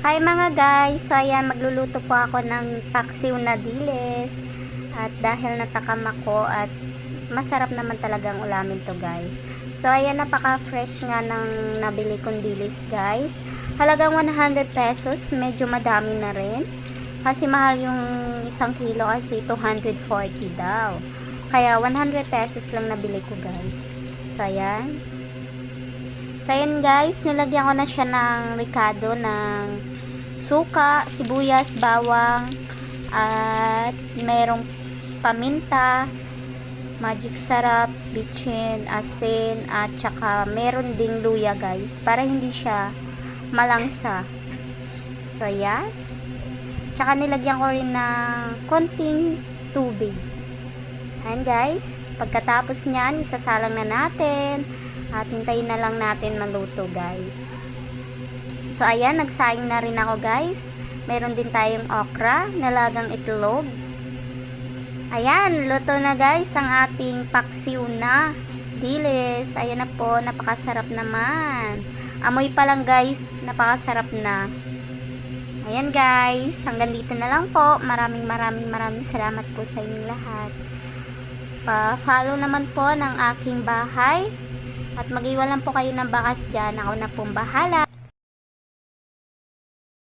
Hi mga guys, so ayan magluluto po ako ng paksiw na dilis at dahil natakam ako at masarap naman talagang ulamin to guys. So ayan napaka fresh nga ng nabili kong dilis guys. Halagang 100 pesos, medyo madami na rin. Kasi mahal yung isang kilo kasi 240 daw. Kaya 100 pesos lang nabili ko guys. So ayan. So ayan guys, nilagyan ko na siya ng ricado ng suka, sibuyas, bawang, at merong paminta, magic sarap, bitchin, asin, at saka meron ding luya guys, para hindi siya malangsa. So ayan. Tsaka nilagyan ko rin ng konting tubig. Ayan guys, pagkatapos niyan, isasalang na natin at hintayin na lang natin maluto guys. So ayan, nagsaing na rin ako guys. Meron din tayong okra, nalagang itlog. Ayan, luto na guys ang ating paksiw na dilis. Ayan na po, napakasarap naman. Amoy pa lang guys, napakasarap na. Ayan guys, hanggang dito na lang po. Maraming maraming maraming salamat po sa inyong lahat. Pa-follow naman po ng aking bahay. At mag-iwalan po kayo ng bakas dyan. Ako na pong bahala.